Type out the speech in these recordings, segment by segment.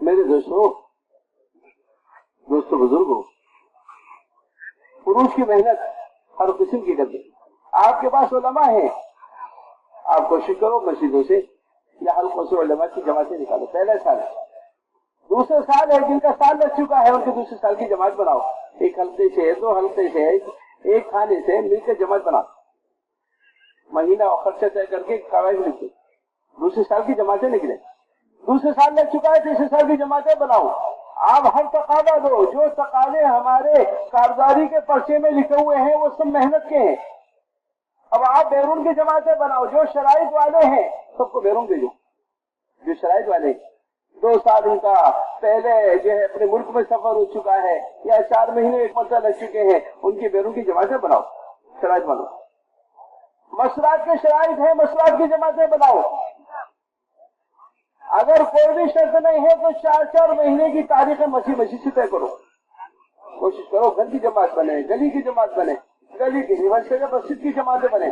میرے دوستوں دوستوں بزرگوں عروج کی محنت ہر قسم کی کرتے آپ کے پاس علماء ہیں۔ آپ کوشش کرو مسجدوں سے یا حلقوں سے علماء کی جماعتیں نکالو۔ پہلا سال۔ دوسرا سال ہے، جن کا سال لگ چکا ہے، ان کے دوسرے سال کی جماعت بناؤ۔ ایک ہلتے سے دو ہلتے سے ایک کھانے سے مل کے جماعت بناؤ۔ مہینہ اور خرچہ طے کر کے کاغذ لکھو۔ دوسرے سال کی جماعتیں نکلے دوسرے سال لگ چکا ہے تیسرے سال کی جماعتیں بناؤ۔ آپ ہر تقاضا دو، جو تقاضے ہمارے کارزاری کے پرچے میں لکھے ہوئے ہیں، وہ سب محنت کے ہیں۔ اب آپ بیرون کی جماعتیں بناؤ، جو شرائط والے ہیں، سب کو بیرون بھیجو۔ جو شرائط والے دو سال ان کا پہلے جو ہے، اپنے ملک میں سفر ہو چکا ہے، یا چار مہینے ایک مرتبہ لگ چکے ہیں، ان کی بیرون کی جماعتیں بناؤ، شرائط بناؤ۔ مسرات کے شرائط ہیں مسرات کی جماعتیں بناؤ۔ اگر کوئی بھی شرط نہیں ہے تو چار چار مہینے کی تاریخ مچھی مچھی سے طے کرو۔ کوشش کرو گھر کی جماعت بنے، گلی کی جماعت بنے، گلی کی مسجد کی جماعتیں بنے۔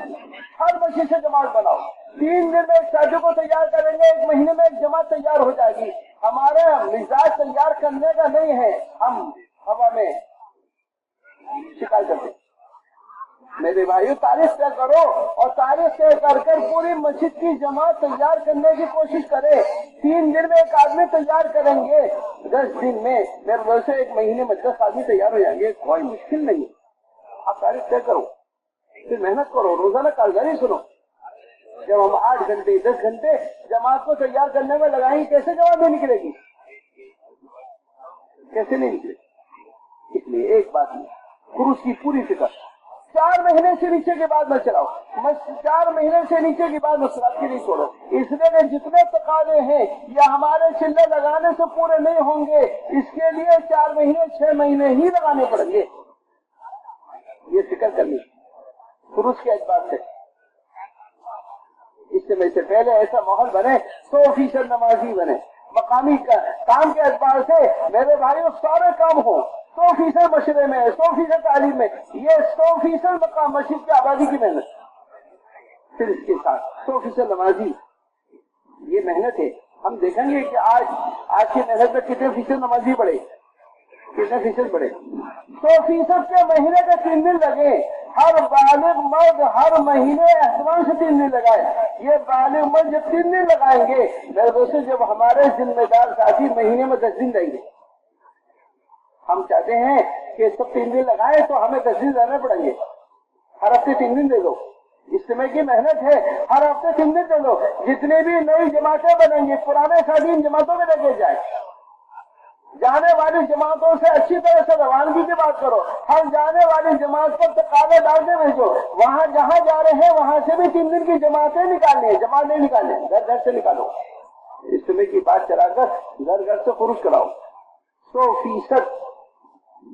ہر مسجد سے جماعت بناؤ۔ تین دن میں ایک ساتھیوں کو تیار کریں گے، ایک مہینے میں ایک جماعت تیار ہو جائے گی۔ ہمارا مزاج تیار کرنے کا نہیں ہے، ہم ہوا میں شکار کرتے میرے بھائیو، تاریخ طے کرو اور تاریخ طے کر کر پوری مسجد کی جماعت تیار کرنے کی کوشش کرے تین دن میں ایک آدمی تیار کریں گے۔ دس دن میں میرے بھروسے ایک مہینے میں دس آدمی تیار ہو جائیں گے۔ کوئی مشکل نہیں۔ آپ تاریخ طے کرو۔ پھر محنت کرو۔ روزانہ کارگاری سنو۔ جب ہم آٹھ گھنٹے، دس گھنٹے جماعت کو تیار کرنے میں لگائیں، کیسے جواب نہیں نکلے گی؟ کیسے نہیں نکلے؟ گی اس لیے ایک بات نہیں خروش کی پوری فکر۔ چار مہینے سے نیچے کے بعد نہ چلاؤ۔ میں چار مہینے سے نیچے کی بات مسئلہ کی نہیں چھوڑو۔ اس لیے جتنے تقاضے ہیں یہ ہمارے چلے لگانے سے پورے نہیں ہوں گے، اس کے لیے چار مہینے، چھ مہینے ہی لگانے پڑیں گے۔ یہ فکر کرنی۔ خروج کے اعتبار سے؟ اس سے پہلے ایسا ماحول بنے سو فیصد نمازی بنے۔ مقامی کام کے اعتبار سے میرے بھائیوں، سارے کام ہو سو فیصد مشرے میں سو فیصد تعلیم میں۔ یہ سو فیصد مسجد کی آبادی کی محنت۔ پھر اس کے ساتھ۔ پروفیسر نمازی یہ محنت ہے۔ ہم دیکھیں گے کہ آج آج کی محنت میں کتنے فیصد نمازی بڑھے۔ کتنے فیصد بڑھے۔ سو فیصد کے مہینے کے تین دن لگے۔ ہر بالغ مرد ہر مہینے احتمام سے تین دن لگائے۔ یہ بالغ مرد جب تین دن لگائیں گے، میرے دوستوں جب ہمارے ذمہ دار ساتھی مہینے میں دس دن رہیں گے۔ ہم چاہتے ہیں کہ سب تین دن لگائیں تو ہمیں دس دن رہنے پڑیں گے۔ ہر ہفتے تین دن دے دو۔ اجتماع کی محنت ہے، ہر ہفتے سنتے چلو۔ جتنی بھی نئی جماعتیں بنیں گی، پرانے قدیم جماعتوں میں لگے جائے جانے والی جماعتوں سے اچھی طرح سے روانگی کی بات کرو۔ ہر جانے والی جماعت پر تقاضے ڈال کے بھیجو۔ وہاں جہاں جا رہے ہیں، وہاں سے بھی تین دن کی جماعتیں نکالنی ہیں۔ جماعت نہیں نکالنی گھر گھر سے نکالو۔ اجتماع کی بات چلا کر گھر گھر سے خروج کراؤ۔ سو فیصد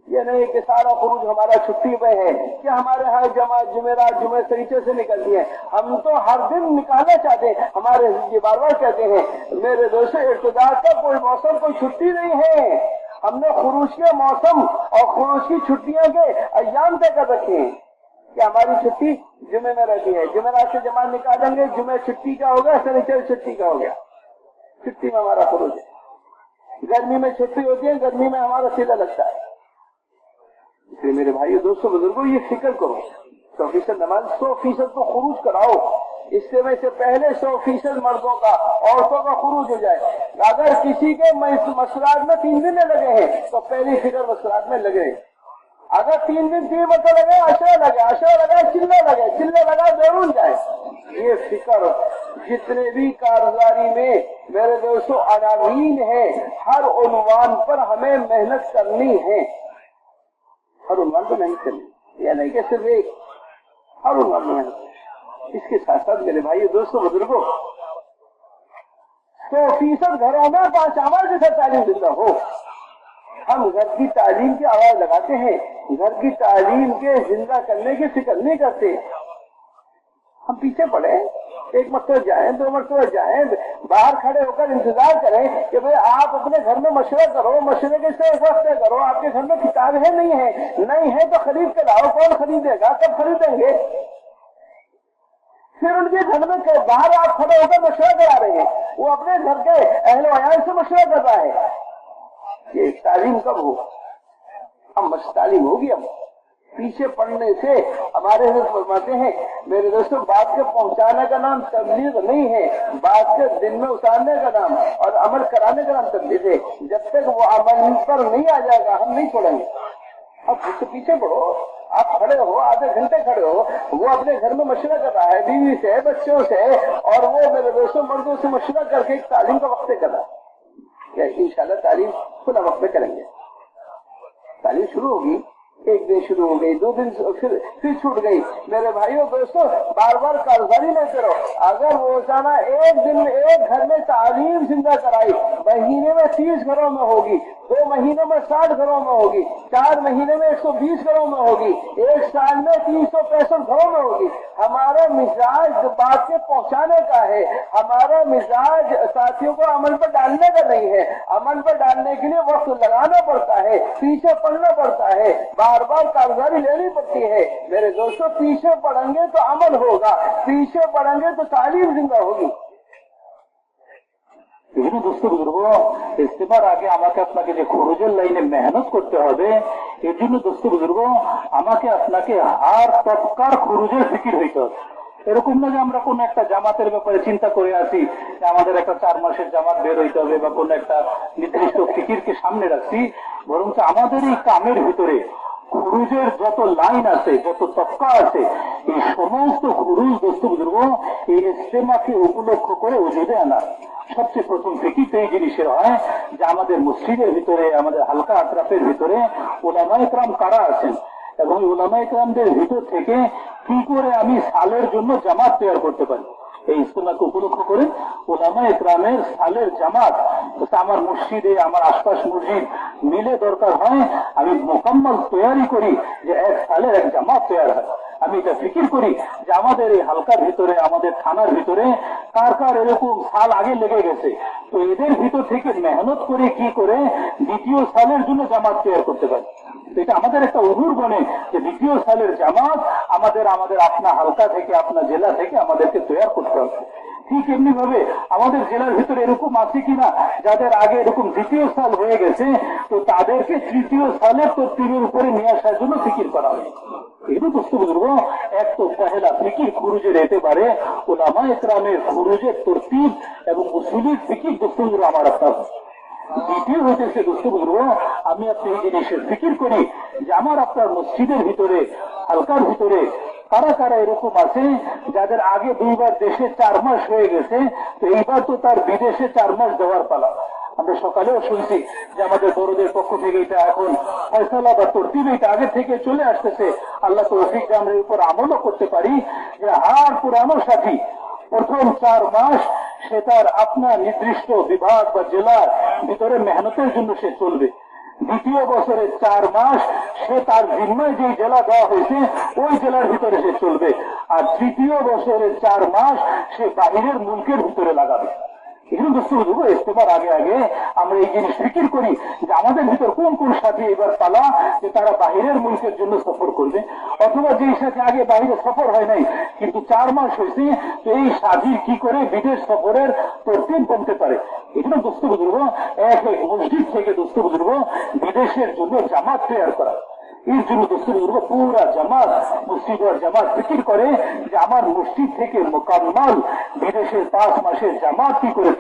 یہ نہیں کہ سارا خروج ہمارا چھٹی پہ ہے کہ ہمارے ہر جمع جمعرات جمعے سریچے سے نکلتی ہیں۔ ہم تو ہر دن نکالنا چاہتے ہیں۔ ہمارے یہ جی بار بار کہتے ہیں، میرے دوست ارتدار کا کوئی موسم، کوئی چھٹی نہیں ہے۔ ہم نے خروج کے موسم اور خروج کی چھٹیاں کے ایام طے کر رکھے ہیں کہ ہماری چھٹی جمعے میں رہتی ہے۔ جمعرات سے جمع نکالیں گے، جمعے چھٹی کا ہوگا سنیچر چھٹی کا ہو گیا۔ چھٹی میں ہمارا خروج ہے۔ گرمی میں چھٹی ہوتی ہے، گرمی میں ہمارا سیدھا لگتا ہے۔ تو میرے بھائیو دوستو بزرگوں، یہ فکر کرو، سو فیصد نماز، سو فیصد کو خروج کراؤ۔ اس سے میں سے پہلے سو فیصد مردوں کا، عورتوں کا خروج ہو جائے۔ اگر کسی کے مسرات میں تین دن لگے ہیں، تو پہلی فکر مسرات میں لگے۔ اگر تین دن تین مرتبہ لگے اشرا لگے اشرا لگا چلے لگے چلے لگا ضرور جائے۔ یہ فکر جتنے بھی کاروباری میں میرے دوستوں عناوین ہیں، ہر عنوان پر ہمیں محنت کرنی ہے۔ ہر عنوان پہ محنت کرنی یہ نہیں کہ صرف ایک۔ محنت اس کے ساتھ ساتھ میرے بھائی دوستوں، بزرگوں، سو فیصد گھروں میں پانچ آواز کے ساتھ تعلیم دیتا ہو۔ ہم گھر کی تعلیم کی آواز لگاتے ہیں۔ گھر کی تعلیم کے زندہ کرنے کی فکر نہیں کرتے۔ ہم پیچھے پڑے۔ ایک مرتبہ جائیں دو مرتبہ جائیں باہر کھڑے ہو کر انتظار کریں کہ بھئی آپ اپنے گھر میں مشورہ کرو، مشورے کے سے وقت کرو، آپ کے گھر میں کتاب ہے نہیں ہے نہیں ہے تو خرید کے لاؤ، کون خریدے گا؟ کب خریدیں گے؟ پھر ان کے گھر میں باہر آپ کھڑے ہو کر مشورہ کرا رہے ہیں۔ وہ اپنے گھر کے اہل ویان سے مشورہ کر رہا ہے۔ یہ تعلیم کب ہو؟ اب تعلیم ہوگی اب۔ پیچھے پڑنے سے ہمارے حضرت فرماتے ہیں، میرے دوستوں بات کے پہنچانے کا نام تبلیغ نہیں ہے، بات کے دن میں اتارنے کا نام اور عمل کرانے کا نام تبلیغ ہے۔ جب تک وہ عمل پر نہیں آ جائے گا، ہم نہیں چھوڑیں گے۔ اب اس سے پیچھے پڑھو آپ کھڑے ہو، آدھے گھنٹے کھڑے ہو۔ وہ اپنے گھر میں مشورہ کر رہا ہے، بیوی سے، بچوں سے، اور وہ میرے دوستوں مردوں سے مشورہ کر کے ایک تعلیم کا وقت کر رہا ہے۔ ان شاء اللہ تعلیم کھلا وقت میں کریں گے۔ تعلیم شروع ہوگی۔ ایک دن شروع ہو گئی، دو دن پھر پھر چھوٹ گئی۔ میرے بھائیوں دوستوں بار بار کارزاری نہ کرو اگر روزانہ ایک دن میں ایک گھر میں تعلیم زندہ کرائی، مہینے میں تیس گھروں میں ہوگی دو مہینوں میں ساٹھ گھروں میں ہوگی، چار مہینے میں ایک سو بیس گھروں میں ہوگی، ایک سال میں تین سو پینسٹھ گھروں میں ہوگی۔ ہمارا مزاج بات کے پہنچانے کا ہے ہمارا مزاج ساتھیوں کو عمل پر ڈالنے کا نہیں ہے۔ عمل پر ڈالنے کے لیے وقت لگانا پڑتا ہے، پیچھے پڑھنا پڑتا ہے۔ بار بار کارگزاری لینی پڑتی ہے۔ میرے دوستوں پیچھے پڑھیں گے تو عمل ہوگا، پیچھے پڑھیں گے تو تعلیم زندہ ہوگی۔ বিভিন্ন দুস্থ বুজুর্গ ইস্তেমার আগে আমাকে আপনাকে যে খরচের লাইনে মেহনত করতে হবে, এর জন্য দুস্থ বুজুর্গ আমাকে আপনাকে আর তৎকার খরচের ফিকির হইতে হবে। এরকম না যে আমরা কোন একটা জামাতের ব্যাপারে চিন্তা করে আছি আমাদের একটা চার মাসের জামাত বের হইতে হবে বা কোন একটা নির্দিষ্ট ফিকিরকে সামনে রাখছি বরং আমাদের এই কামের ভিতরে খুরুজের যত লাইন আছে, যত তক্কা আছে, এই সমস্ত খুরুজ বুজুর্গ এই ইস্তেমাকে উপলক্ষ করে ওজুদে আনা। সবচেয়ে প্রথম ফিকির তো এই জিনিসের হয় যে আমাদের মসজিদের ভিতরে, আমাদের হালকা আতরাফের ভিতরে ওলামায় ক্রাম কারা আছেন? এবং ওলামায় ক্রামদের ভিতর থেকে কি করে আমি সালের জন্য জামাত তৈরি করতে পারি? এই ইস্তেমাকে উপলক্ষ করে ওলামা একরামের সালের জামাত আমার মসজিদে, আমার আশপাশ মসজিদ মিলে দরকার হয়। আমি মোকাম্মল তৈরি করি যে এক সালের এক জামাত তৈরি হয়। আমি এটা ফিকির করি যে আমাদের এই হালকার ভিতরে, আমাদের থানার ভিতরে কার কার এরকম সাল আগে লেগে গেছে। তো এদের ভিতর থেকে মেহনত করে কি করে দ্বিতীয় সালের জন্য জামাত তৈরি করতে পারি? এটা আমাদের একটা অধুর বনে যে দ্বিতীয় সালের জামাত আমাদের আমাদের আপনা হালকা থেকে আপনার জেলা থেকে আমাদেরকে তৈরি করতে হবে। ঠিক এমনি ভাবে আমাদের জেলার ভিতরে এরকম আছে কিনা, যাদের আগে এরকম দ্বিতীয় সাল হয়ে গেছে, তো তাদেরকে তৃতীয় সালের তত্ত্বের উপরে নিয়ে আসার জন্য ফিকির করা বুজুর্গ আমি আপনি এই জিনিসের ফিকির করি যে আমার আপনার মসজিদের ভিতরে, হালকার ভিতরে কারা কারা এরকম আছে যাদের আগে দুইবার দেশে চার মাস হয়ে গেছে, তো এইবার তো তার বিদেশে চার মাস দেওয়ার পালা। আমরা সকালেও শুনছি যে আমাদের বড়দের পক্ষ থেকে এটা এখন ফয়সলা বা তরতিব এটা আগে থেকে চলে আসতেছে। আল্লাহ তো অফিক আমরা উপর আমলও করতে পারি যে হার পুরানো সাথী, প্রথম চার মাস সে তার আপনার নির্দিষ্ট বিভাগ বা জেলার ভিতরে মেহনতের জন্য সে চলবে। দ্বিতীয় বছরের চার মাস সে তার জিম্মায় যে জেলা দেওয়া হয়েছে, ওই জেলার ভিতরে সে চলবে। আর তৃতীয় বছরের চার মাস সে বাহিরের মুলকের ভিতরে লাগাবে। দোস্ত বুঝব ইস্তেমার আগে আগে আমরা এই জিনিস ফিকির করি যে আমাদের ভিতর কোন কোন সাথী এবার পালা যে তারা বাহিরের মুলকের জন্য সফর করবে? অথবা যেই সাথে আগে বাইরে সফর হয় নাই, কিন্তু চার মাস হয়েছে, তো এই সাথী কি করে বিদেশ সফরের তরতিব বলতে পারে? এগুলো দোস্ত বুজুর্গ, এক এক মসজিদ থেকে দোস্ত বুজুর্গ বিদেশের জন্য জামাত তৈরি করা। মসজিদ আমার মসজিদ থেকে কি করে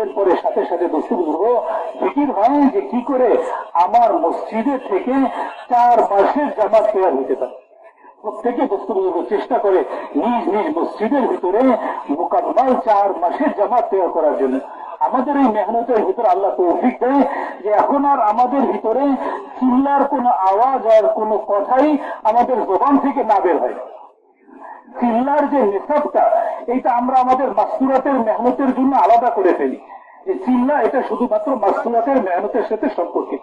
এরপরে সাথে সাথে দোস্ত ফিকির হয় যে কি করে আমার মসজিদের থেকে চার মাসের জামাত তৈরি হতে পারে। প্রত্যেকে বস্তুগুলো চেষ্টা করে নিজ নিজ মসজিদের ভিতরে মোকাম্মাল চার মাসের জামাত তৈরি করার জন্য। আমাদের এই মেহনতের ভিতরে আল্লাহ তৌফিক দেয় যে এখন আর আমাদের ভিতরে চিল্লার কোনো আওয়াজ আর কোনো কথাই আমাদের জবান থেকে না বের হয়। চিল্লার যে নিসাবটা এটা আমরা আমাদের মাস্তুরাতের মেহনতের জন্য আলাদা করে ফেলি। যে চিল্লা, এটা শুধুমাত্র মাস্তুরাতের মেহনতের সাথে সম্পর্কিত।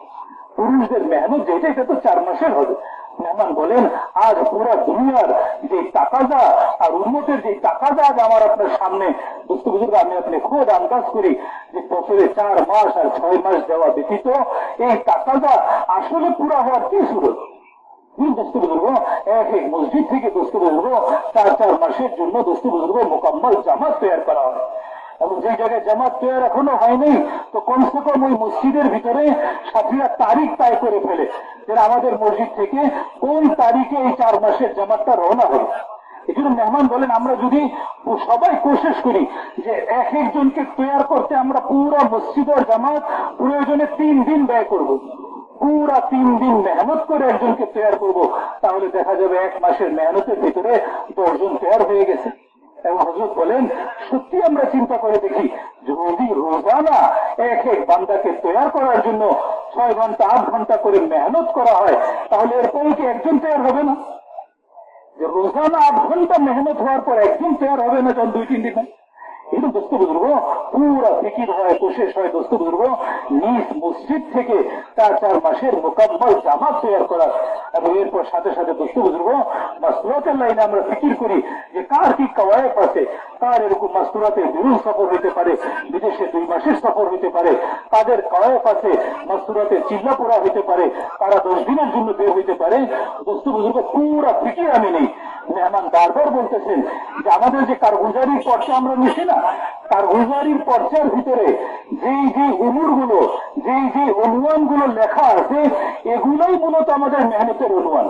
পুরুষদের মেহনত যেটা, এটা তো চার মাসের হবে। মেহমান বলেন, আজ পুরো দুনিয়ার যে তাকাজা আর উন্নতের যে তাকাজা আজ আমার আপনার সামনে দোস্ত বুজুর্গ আমি আপনি খোদ আন্দাজ করি যে বছরে চার মাস আর ছয় মাস দেওয়া ব্যতীত এই তাকাজা আসলে পুরা হওয়ার কি মোকাম্মল জামাত হয়। হয়নি, তো কম ওই মসজিদের ভিতরে তারিখ তাই করে ফেলে। আমাদের মসজিদ থেকে কোন তারিখে এই চার মাসের জামাতটা রওনা হবে জন্য মেহমান বলেন, আমরা যদি সবাই কোशिশ করি যে এক একজনকে তৈরি করতে আমরা পুরো মসজিদের জামাত প্রয়োজনে তিন দিন ব্যয় করব। পুরা তিন দিন মেহনত করে একজনকে তৈরি করব। তাহলে দেখা যাবে এক মাসের মেহনতের ভিতরে দশজন তৈরি হয়ে গেছে। এবং হজরত বলেন, সত্যি আমরা চিন্তা করে দেখি, যদি রোজানা এক এক বান্দাকে তৈরি করার জন্য ছয় ঘণ্টা, আট ঘণ্টা করে মেহনত করা হয়, তাহলে এরপরে কি একজন তৈরি হবে না? যে রোজানা আধ ঘণ্টা মেহনত হওয়ার পর একদিন তৈরি হবে না যখন দুই, তিন দিনে এটা দোস্ত বুজুর্গ, পুরা ফিকির হয় কোশেষ হয় দোস্ত বুজুর্গ। নিজ মসজিদ থেকে চার চার মাসের মোকাম্মল জামা তৈরি করার এবং এরপর সাথে সাথে দোস্ত বুজুর্গ মাসুরাতের লাইনে আমরা ফিকির করি যে কার কি কওয়ায়ক আছে কার এরকম মাসুরাতে বিরুল সফর হইতে পারে, বিদেশে দুই মাসের সফর হইতে পারে, তাদের কয়েক আছে মাসুরাতে চিল্লাপোড়া হইতে পারে, তারা দশ দিনের জন্য বের হইতে পারে। দোস্ত বুজুর্গ, পুরা ফিকির আমি নেই। মেহমান বারবার বলতেছেন যে আমাদের যে কারগুজারির পর্চা আমরা নিছি না। কারগুজারির পর্চার ভিতরে যেই যে উমুরগুলো যেই যে অনুমানগুলো লেখা আছে, এগুলোই মূলত আমাদের মেহনতের অনুমান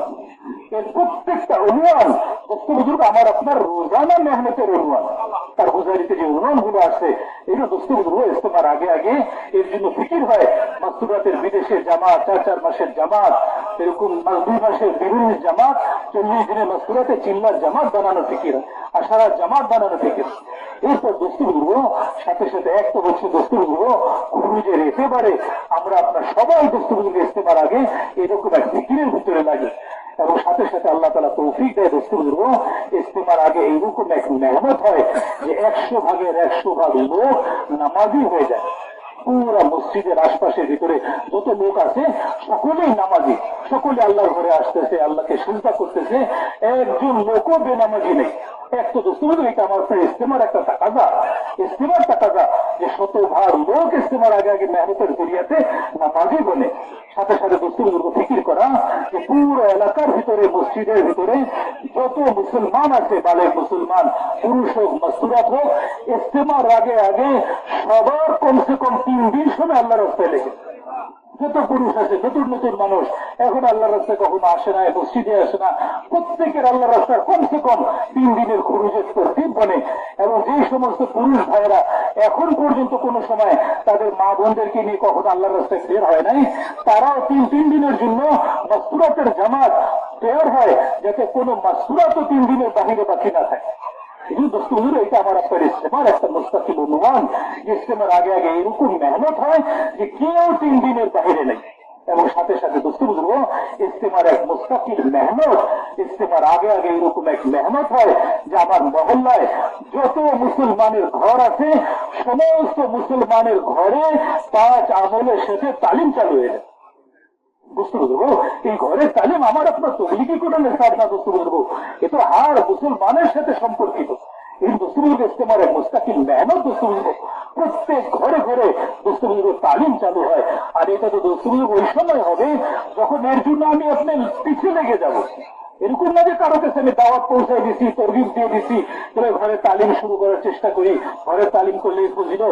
এর প্রত্যেকটা অনুমান দোস্ত বুজুর্গ আমার আপনার রোজানা মেহনতের অনুমান তার গুজারিতে যে অনুমানগুলো আছে এটা দোস্ত বুজুর্গ ইস্তেমার আগে আগে এর জন্য ফিকির হয়। মাস্তুরাতের বিদেশের জামাত, চার চার মাসের জামাত এরকম দুই মাসের বিভিন্ন জামাত চল্লিশ দিনের মাস্তুরাতে চিল্লার জামাত বানানো ফিকির আর সারা জামাত বানানো ফিকির। এরপর দোস্ত বুজুর্গ সাথে সাথে এক তো বলছে দোস্ত বুজুর্গ খুরুজের একেবারে আমরা আপনার সবাই দোস্ত বুজুর্গ ইস্তেমার আগে এরকম এক ফিকিরের ভিতরে লাগে। এবং সাথে সাথে আল্লাহ তালা তৌফিক দেয় দোস্ত বুজুর্গ ইস্তেমার আগে এইরকম এক মেহনত হয় যে একশো ভাগের একশো ভাগ লোক নামাজি হয়ে যায়। পুরা মসজিদের আশপাশের ভিতরে যত লোক আছে, সকলেই নামাজি। সকলে আল্লাহর ঘরে আসতেছে, আল্লাহকে চিন্তা করতেছে, একজন লোকও বেনামাজি নেই। এক তো দোস্ত এটা আমার ইস্তেমার একটা ইস্তেমার যে লোক ইস্তেমার আগে আগে মেহনতের বনে সাথে সাথে ফিকির করা যে পুরো এলাকার ভিতরে, মসজিদের ভিতরে যত মুসলমান আছে, বালের মুসলমান, পুরুষ হোক মস্তুরাত হোক, ইস্তেমার আগে আগে সবার কমসে কম তিন দিন সময় আল্লাহ রাস্তায় লেগেছে যত পুরুষ আছে নতুন নতুন মানুষ, এখন আল্লাহ রাস্তায় কখনো আসে না, মসজিদে আসে না। প্রত্যেকের আল্লাহ রাস্তায় কমসে কম তিন দিনের খরুজের তরতিব বনে। এবং যে সমস্ত পুরুষ ভাইয়েরা এখন পর্যন্ত কোন সময় তাদের মা বোনদেরকে নিয়ে কখনো আল্লাহ রাস্তায় বের হয় নাই, তারাও তিন তিন দিনের জন্য মাস্তুরাতের জামাত বের হয়, যাতে কোনো মাস্তুরাতও তিন দিনের বাহিরে বাকি না থাকে। এটা আমার আপনার একটা অনুমান আগে আগে এরকম মেহনত হয় যে কেউ তিন দিনের বাহিরে নেই এবং সাথে সাথে দোস্ত বুঝব ইস্তেমার এক মুস্তাকিল মেহনত ইস্তেমার আগে আগে এরকম এক মেহনত হয় যে আমার মহল্লায় যত মুসলমানের ঘর আছে সমস্ত মুসলমানের ঘরে পাঁচ আমলের সাথে তালিম চালু হয়ে যায় এই ঘরের তালিম আমার আপনার কোনো এ তো মুসলমানের সাথে সম্পর্কিত এই মুস্তাকিল মেহনত প্রত্যেক ঘরে ঘরে তালিম চালু হয়। আর এটা তো দোস্তবুজুর্গ ওই সময় হবে যখন এর জন্য আমি আপনার পিছিয়ে লেগে যাব। এরকম না যে কারও কাছে আমি দাওয়াত পৌঁছাই দিছি তরবিব দিয়ে দিছি, তবে ঘরে তালিম শুরু করার চেষ্টা করি। ঘরে তালিম করলে বুঝিল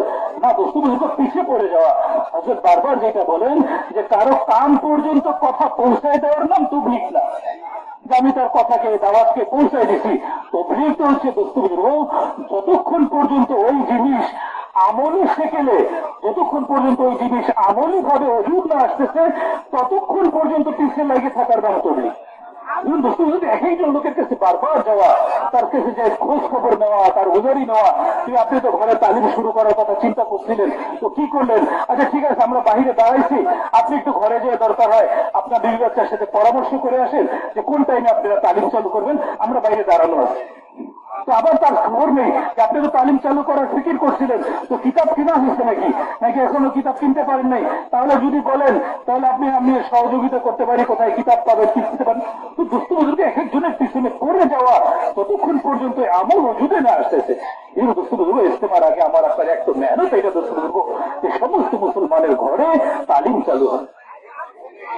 না, বস্তু বুঝিল পিছিয়ে পড়ে যাওয়া। হজরত বারবার যেটা বলেন যে, কারও কান পর্যন্ত কথা পৌঁছায় দেওয়ার নাম তুবলিক না। আমি তার কথাকে, দাওয়াতকে পৌঁছায় দিছি তবলিক তো হচ্ছে বস্তু বুঝব যতক্ষণ পর্যন্ত ওই জিনিস আমলি শেখেলে যতক্ষণ পর্যন্ত ওই জিনিস আমলি ভাবে না আসতেছে, ততক্ষণ পর্যন্ত পিছিয়ে লাগে থাকার নাম তবলিক খোঁজ খবর নেওয়া, তার নেওয়া আপনি তো ঘরে তালিম শুরু করার কথা চিন্তা করছিলেন, তো কি করলেন? আচ্ছা ঠিক আছে, আমরা দাঁড়াইছি। আপনি একটু ঘরে যেয়ে দরকার হয়, আপনার সাথে পরামর্শ করে আসেন যে কোন টাইমে আপনারা তালিম চালু করবেন, আমরা বাইরে দাঁড়ানো আছে। আবার তার খবর নেই যে আপনি তো তালিম চালু করার ফিকির করছিলেন। তো কিতাব কিনা হয়েছে নাকি? নাকি এখনও কিতাব কিনতে পারেন নাই? তাহলে যদি বলেন, তাহলে আপনি, আমি সহযোগিতা করতে পারি, কোথায় কিতাব পাবেন কিনতে পারেন? তো দুস্থ বুজুর্গ এক একজনের পিছনে পড়ে যাওয়া ততক্ষণ পর্যন্ত আমল ওজুদে না আসতেছে। এই দুস্থ বুজুর্গ ইস্তেমার আগে আমার আপনার একটা মেহনত এটা দুস্থ বুজুর্গ যে সমস্ত মুসলমানের ঘরে তালিম চালু হয়।